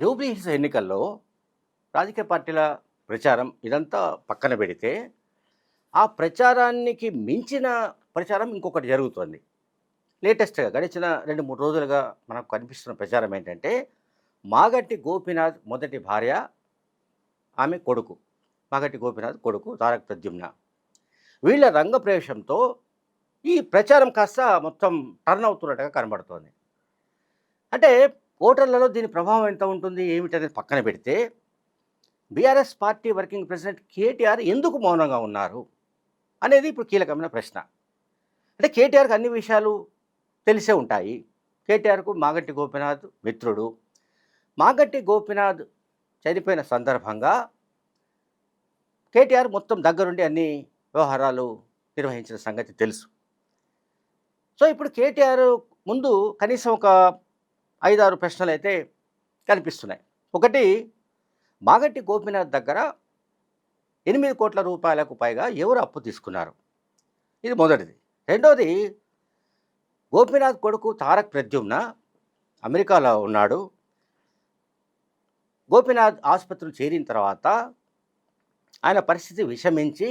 జూబ్లీహిల్స్ ఎన్నికల్లో రాజకీయ పార్టీల ప్రచారం ఇదంతా పక్కన పెడితే ఆ ప్రచారానికి మించిన ప్రచారం ఇంకొకటి జరుగుతుంది. లేటెస్ట్గా గడిచిన రెండు మూడు రోజులుగా మనకు కనిపిస్తున్న ప్రచారం ఏంటంటే మాగట్టి గోపీనాథ్ మొదటి భార్య ఆమె కొడుకు. మాగట్టి గోపీనాథ్ కొడుకు తారక్ ప్రద్యుమ్న. వీళ్ళ రంగప్రవేశంతో ఈ ప్రచారం కాస్త మొత్తం టర్న్ అవుతున్నట్టుగా కనబడుతోంది. అంటే ఓటర్లలో దీని ప్రభావం ఎంత ఉంటుంది? ఏమిటనేది పక్కన పెడితే BRS party working president KTR ఎందుకు మౌనంగా ఉన్నారు? అనేది ఇప్పుడు కీలకమైన ప్రశ్న. అంటే కేటీఆర్కి అన్ని విషయాలు తెలిసే ఉంటాయి. కేటీఆర్కు మాగట్టి గోపినాథ్ మిత్రుడు. మాగట్టి గోపినాథ్ చనిపోయిన సందర్భంగా కేటీఆర్ మొత్తం దగ్గరుండి అన్ని వ్యవహారాలు నిర్వహించిన సంగతి తెలుసు. సో ఇప్పుడు కేటీఆర్ ముందు కనీసం ఒక ఐదారు ప్రశ్నలు అయితే కనిపిస్తున్నాయి. ఒకటి మాగట్టి గోపీనాథ్ దగ్గర ఎనిమిది కోట్ల రూపాయలకు పైగా ఎవరు అప్పు తీసుకున్నారు? ఇది మొదటిది. రెండోది గోపీనాథ్ కొడుకు తారక్ ప్రద్యుమ్న అమెరికాలో ఉన్నాడు. గోపీనాథ్ ఆసుపత్రిలో చేరిన తర్వాత ఆయన పరిస్థితి విషమించి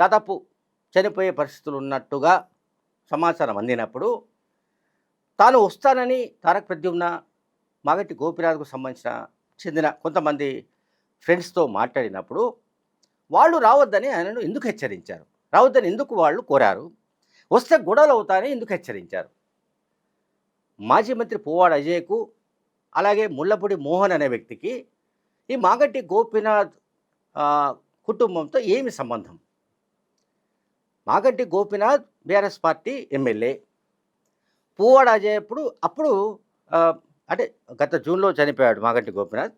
దాదాపు చనిపోయే పరిస్థితులు ఉన్నట్టుగా సమాచారం అందినప్పుడు తాను వస్తానని తారక్ ప్రద్యుమ్న మాగట్టి గోపినాథ్కు సంబంధించిన చెందిన కొంతమంది ఫ్రెండ్స్తో మాట్లాడినప్పుడు వాళ్ళు రావద్దని ఆయనను ఎందుకు హెచ్చరించారు? రావద్దని ఎందుకు వాళ్ళు కోరారు? వస్తే గొడవలు అవుతాయని ఎందుకు హెచ్చరించారు? మాజీ మంత్రి పువ్వాడ అజయ్కు అలాగే ముళ్ళపూడి మోహన్ అనే వ్యక్తికి ఈ మాగట్టి గోపీనాథ్ కుటుంబంతో ఏమి సంబంధం? Maganti Gopinath BRS party MLA. Puvvada Ajay అప్పుడు అప్పుడు అంటే గత జూన్లో చనిపోయాడు మాగంటి గోపీనాథ్.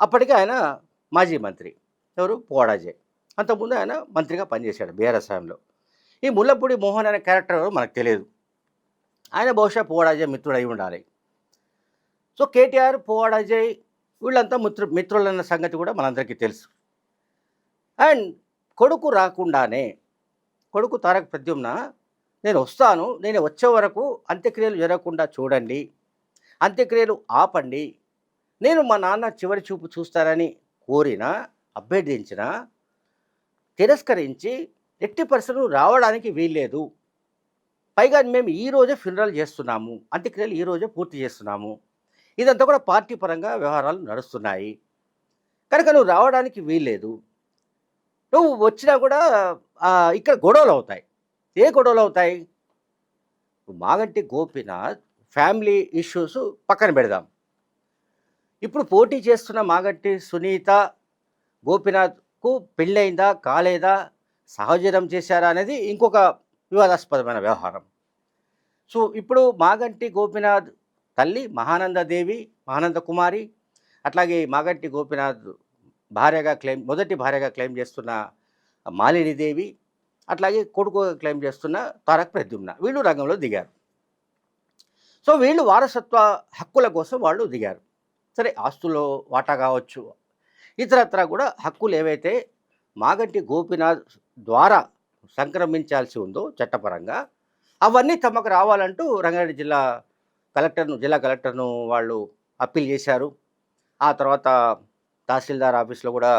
అప్పటికే ఆయన మాజీ మంత్రి. ఎవరు? పువ్వాడ అజయ్ అంతకుముందు ఆయన మంత్రిగా పనిచేశాడు బీఆర్ఎస్ హయాంలో. ఈ ముల్లపూడి మోహన్ అనే క్యారెక్టర్ మనకు తెలియదు. ఆయన బహుశా పువ్వాడ మిత్రుడు అయి ఉండాలి. సో కేటీఆర్ పువ్వాడ వీళ్ళంతా మిత్రు మిత్రులన్న సంగతి కూడా మనందరికీ తెలుసు. అండ్ కొడుకు రాకుండానే కొడుకు తారక ప్రద్యుమ్న నేను వస్తాను నేను వచ్చే వరకు అంత్యక్రియలు జరగకుండా చూడండి. అంత్యక్రియలు ఆపండి. నేను మా నాన్న చివరి చూపు చూస్తారని కోరిన అభ్యర్థించిన తిరస్కరించి ఎట్టి పరిస్థితులు రావడానికి వీల్లేదు. పైగా మేము ఈ రోజే ఫినరల్ చేస్తున్నాము. అంత్యక్రియలు ఈ రోజే పూర్తి చేస్తున్నాము. ఇదంతా కూడా పార్టీ పరంగా వ్యవహారాలు నడుస్తున్నాయి. కనుక నువ్వు రావడానికి వీల్లేదు. నువ్వు వచ్చినా కూడా ఇక్కడ గొడవలు అవుతాయి. ఏ గొడవలు అవుతాయి? మాగంటి గోపీనాథ్ ఫ్యామిలీ ఇష్యూస్ పక్కన పెడదాం. ఇప్పుడు పోటీ చేస్తున్న మాగంటి సునీత గోపీనాథ్కు పెళ్ళైందా కాలేదా? సహజరం చేశారా? అనేది ఇంకొక వివాదాస్పదమైన వ్యవహారం. సో ఇప్పుడు మాగంటి గోపీనాథ్ తల్లి మహానందదేవి మహానంద కుమారి అట్లాగే మాగంటి గోపీనాథ్ భార్యగా క్లెయిమ్ మొదటి భార్యగా క్లెయిమ్ చేస్తున్న మాలినీదేవి అట్లాగే కొడుకు క్లెయిమ్ చేస్తున్న తారక్ ప్రద్యుమ్న. వీళ్ళు రంగంలో దిగారు. సో వీళ్ళు వారసత్వ హక్కుల కోసం వాళ్ళు దిగారు. సరే ఆస్తులో వాటా కావచ్చు ఇతరత్ర కూడా హక్కులు ఏవైతే మాగంటి గోపీనాథ్ ద్వారా సంక్రమించాల్సి ఉందో చట్టపరంగా అవన్నీ తమకు రావాలంటూ రంగారెడ్డి జిల్లా కలెక్టర్ను జిల్లా కలెక్టర్ను వాళ్ళు అప్పీల్ చేశారు. ఆ తర్వాత తహసీల్దార్ ఆఫీస్లో కూడా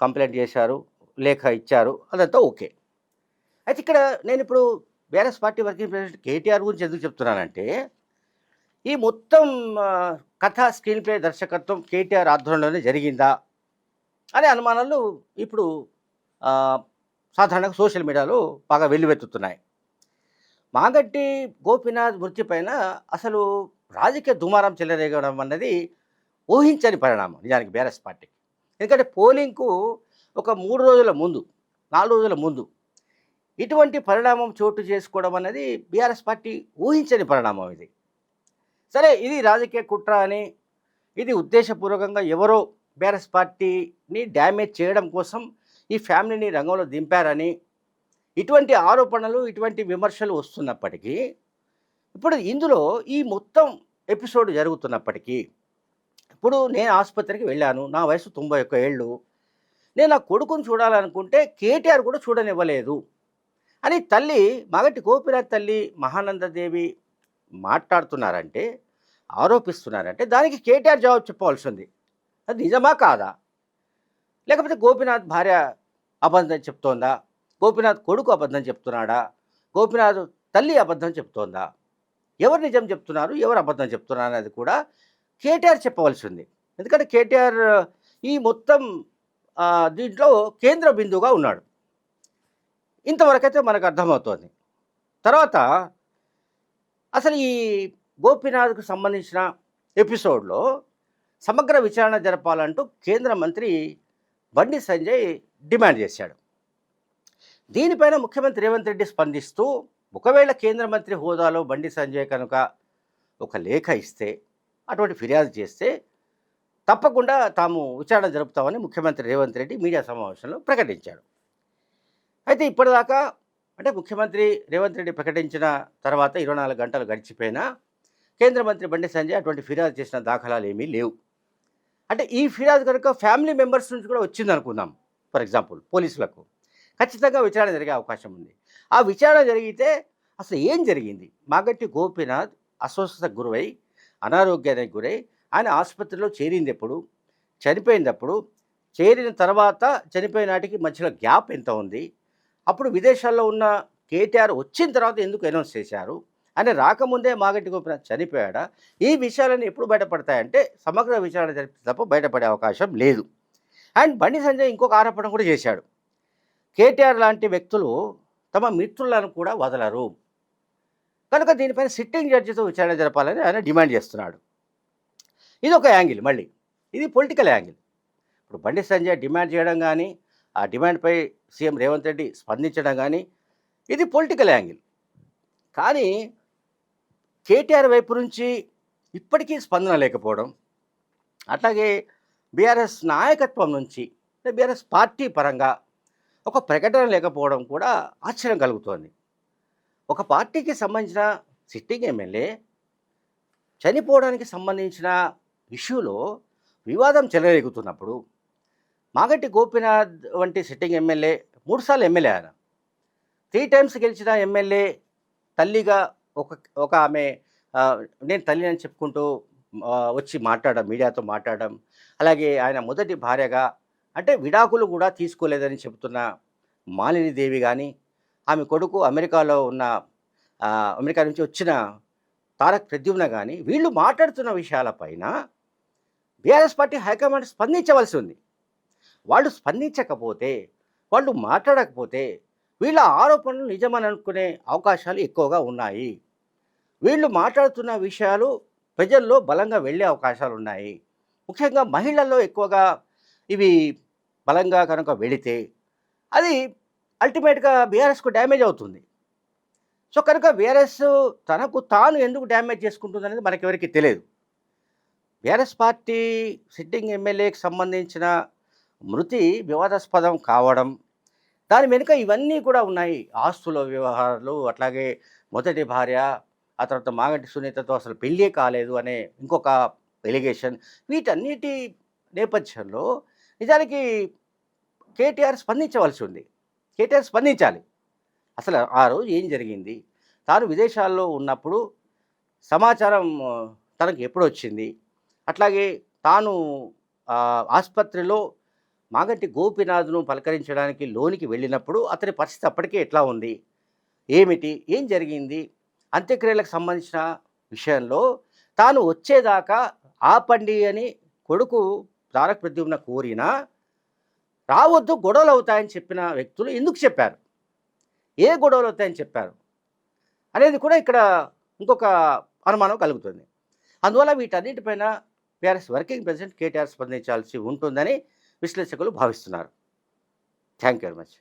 కంప్లైంట్ చేశారు. లేఖ ఇచ్చారు. అదంతా ఓకే. అయితే ఇక్కడ నేను ఇప్పుడు BRS party working president KTR గురించి ఎందుకు చెప్తున్నానంటే ఈ మొత్తం కథ స్క్రీన్ ప్లే దర్శకత్వం కేటీఆర్ ఆధ్వర్యంలోనే జరిగిందా అనే అనుమానాలు ఇప్పుడు సాధారణంగా సోషల్ మీడియాలో బాగా వెల్లువెత్తుతున్నాయి. మాగట్టి గోపీనాథ్ మృతి పైన అసలు రాజకీయ దుమారం చెలరేగడం అన్నది ఊహించని పరిణామం నిజానికి బీఆర్ఎస్ పార్టీకి. ఎందుకంటే పోలింగ్కు ఒక మూడు రోజుల ముందు నాలుగు రోజుల ముందు ఇటువంటి పరిణామం చోటు చేసుకోవడం అనేది బీఆర్ఎస్ పార్టీ ఊహించని పరిణామం ఇది. సరే ఇది రాజకీయ కుట్ర అని ఇది ఉద్దేశపూర్వకంగా ఎవరో బీఆర్ఎస్ పార్టీని డ్యామేజ్ చేయడం కోసం ఈ ఫ్యామిలీని రంగంలో దింపారని ఇటువంటి ఆరోపణలు ఇటువంటి విమర్శలు వస్తున్నప్పటికీ ఇప్పుడు ఇందులో ఈ మొత్తం ఎపిసోడ్ జరుగుతున్నప్పటికీ ఇప్పుడు నేను ఆసుపత్రికి వెళ్ళాను నా వయసు తొంభై ఒక్క ఏళ్ళు నేను నా కొడుకుని చూడాలనుకుంటే కేటీఆర్ కూడా చూడనివ్వలేదు. అని తల్లి మగటి గోపినాథ్ తల్లి మహానందదేవి మాట్లాడుతున్నారంటే ఆరోపిస్తున్నారంటే దానికి కేటీఆర్ జవాబు చెప్పవలసి ఉంది అది నిజమా కాదా? లేకపోతే గోపీనాథ్ భార్య అబద్ధం చెప్తోందా? గోపినాథ్ కొడుకు అబద్ధం చెప్తున్నాడా? గోపినాథ్ తల్లి అబద్ధం చెప్తోందా? ఎవరు నిజం చెప్తున్నారు? ఎవరు అబద్ధం చెప్తున్నారు? అనేది కూడా కేటీఆర్ చెప్పవలసి ఉంది ఎందుకంటే కేటీఆర్ ఈ మొత్తం దీంట్లో కేంద్ర బిందువుగా ఉన్నాడు. ఇంతవరకైతే మనకు అర్థమవుతోంది. తర్వాత అసలు ఈ గోపీనాథ్కు సంబంధించిన ఎపిసోడ్లో సమగ్ర విచారణ జరపాలంటూ కేంద్ర మంత్రి బండి సంజయ్ డిమాండ్ చేశాడు. దీనిపైన ముఖ్యమంత్రి రేవంత్ రెడ్డి స్పందిస్తూ ఒకవేళ కేంద్ర మంత్రి హోదాలో బండి సంజయ్ కనుక ఒక లేఖ ఇస్తే అటువంటి ఫిర్యాదు చేస్తే తప్పకుండా తాము విచారణ జరుపుతామని ముఖ్యమంత్రి రేవంత్ రెడ్డి మీడియా సమావేశంలో ప్రకటించాడు అయితే ఇప్పటిదాకా అంటే ముఖ్యమంత్రి రేవంత్ రెడ్డి ప్రకటించిన తర్వాత ఇరవై నాలుగు గంటలు గడిచిపోయినా కేంద్ర మంత్రి బండి సంజయ్ అటువంటి ఫిర్యాదు చేసిన దాఖలాలు ఏమీ లేవు. అంటే ఈ ఫిర్యాదు కనుక ఫ్యామిలీ మెంబర్స్ నుంచి కూడా వచ్చింది అనుకుందాం. ఫర్ ఎగ్జాంపుల్ పోలీసులకు ఖచ్చితంగా విచారణ జరిగే అవకాశం ఉంది. ఆ విచారణ జరిగితే అసలు ఏం జరిగింది? మాగట్టి గోపీనాథ్ అస్వస్థతకు గురవై అనారోగ్యానికి గురై ఆయన ఆసుపత్రిలో చేరింది ఎప్పుడు చనిపోయినప్పుడు చేరిన తర్వాత చనిపోయిన నాటికి మధ్యలో గ్యాప్ ఎంత ఉంది? అప్పుడు విదేశాల్లో ఉన్న కేటీఆర్ వచ్చిన తర్వాత ఎందుకు అనౌన్స్ చేశారు? అని రాకముందే మాగంటి గోపిన చనిపోయాడా? ఈ విషయాలన్నీ ఎప్పుడు బయటపడతాయంటే సమగ్ర విచారణ జరిపితే తప్ప బయటపడే అవకాశం లేదు. అండ్ బండి సంజయ్ ఇంకొక ఆరోపణ కూడా చేశాడు. కేటీఆర్ లాంటి వ్యక్తులు తమ మిత్రులను కూడా వదలరు. కనుక దీనిపైన సిట్టింగ్ జడ్జితో విచారణ జరపాలని ఆయన డిమాండ్ చేస్తున్నాడు. ఇది ఒక యాంగిల్ మళ్ళీ. ఇది పొలిటికల్ యాంగిల్. ఇప్పుడు బండి సంజయ్ డిమాండ్ చేయడం కానీ ఆ డిమాండ్పై సీఎం రేవంత్ రెడ్డి స్పందించడం కానీ ఇది పొలిటికల్ యాంగిల్. కానీ కేటీఆర్ వైపు నుంచి ఇప్పటికీ స్పందన లేకపోవడం అట్లాగే బీఆర్ఎస్ నాయకత్వం నుంచి బీఆర్ఎస్ పార్టీ పరంగా ఒక ప్రకటన లేకపోవడం కూడా ఆశ్చర్యం కలుగుతోంది. ఒక పార్టీకి సంబంధించిన సిట్టింగ్ ఎమ్మెల్యే చనిపోవడానికి సంబంధించిన ఇష్యూలో వివాదం చెలరేగుతున్నప్పుడు మాగంటి గోపీనాథ్ వంటి సిట్టింగ్ ఎమ్మెల్యే మూడుసార్లు ఎమ్మెల్యే ఆయన. త్రీ టైమ్స్ గెలిచిన ఎమ్మెల్యే తల్లిగా ఒక ఒక ఆమె నేను తల్లి అని చెప్పుకుంటూ వచ్చి మాట్లాడడం మీడియాతో మాట్లాడడం అలాగే ఆయన మొదటి భార్యగా అంటే విడాకులు కూడా తీసుకోలేదని చెబుతున్న మాలిని దేవి కానీ ఆమె కొడుకు అమెరికాలో ఉన్న అమెరికా నుంచి వచ్చిన తారక్ ప్రద్యుమ్న కానీ వీళ్ళు మాట్లాడుతున్న విషయాలపైన బీఆర్ఎస్ పార్టీ హైకమాండ్ స్పందించవలసి ఉంది. వాళ్ళు స్పందించకపోతే వాళ్ళు మాట్లాడకపోతే వీళ్ళ ఆరోపణలు నిజమని అనుకునే అవకాశాలు ఎక్కువగా ఉన్నాయి. వీళ్ళు మాట్లాడుతున్న విషయాలు ప్రజల్లో బలంగా వెళ్ళే అవకాశాలు ఉన్నాయి. ముఖ్యంగా మహిళల్లో ఎక్కువగా ఇవి బలంగా కనుక వెళితే అది అల్టిమేట్గా బీఆర్ఎస్కు డ్యామేజ్ అవుతుంది. సో కనుక బీఆర్ఎస్ తనకు తాను ఎందుకు డ్యామేజ్ చేసుకుంటుంది అనేది మనకెవరికి తెలియదు. బీఆర్ఎస్ పార్టీ సిట్టింగ్ ఎమ్మెల్యేకి సంబంధించిన మృతి వివాదాస్పదం కావడం దాని వెనుక ఇవన్నీ కూడా ఉన్నాయి. ఆస్తుల వ్యవహారాలు అట్లాగే మొదటి భార్య ఆ తర్వాత మాగంటి సునీతతో అసలు పెళ్ళే కాలేదు అనే ఇంకొక ఎలిగేషన్ వీటన్నిటి నేపథ్యంలో నిజానికి కేటీఆర్ స్పందించవలసి ఉంది. కేటీఆర్ స్పందించాలి. అసలు ఆ రోజు ఏం జరిగింది? తాను విదేశాల్లో ఉన్నప్పుడు సమాచారం తనకు ఎప్పుడు వచ్చింది? అట్లాగే తాను ఆసుపత్రిలో మాగంటి గోపినాథ్ను పలకరించడానికి లోనికి వెళ్ళినప్పుడు అతని పరిస్థితి అప్పటికే ఎట్లా ఉంది? ఏమిటి? ఏం జరిగింది? అంత్యక్రియలకు సంబంధించిన విషయంలో తాను వచ్చేదాకా ఆపండి అని కొడుకు తారక ప్రద్యుమ్న కోరినా రావద్దు గొడవలు అవుతాయని చెప్పిన వ్యక్తులు ఎందుకు చెప్పారు? ఏ గొడవలు అవుతాయని చెప్పారు? అనేది కూడా ఇక్కడ ఇంకొక అనుమానం కలుగుతుంది. అందువల్ల వీటన్నిటిపైన బీఆర్ఎస్ వర్కింగ్ ప్రెసిడెంట్ కేటీఆర్ స్పందించాల్సి ఉంటుందని విశ్లేషకులు భావిస్తున్నారు. Thank you very much.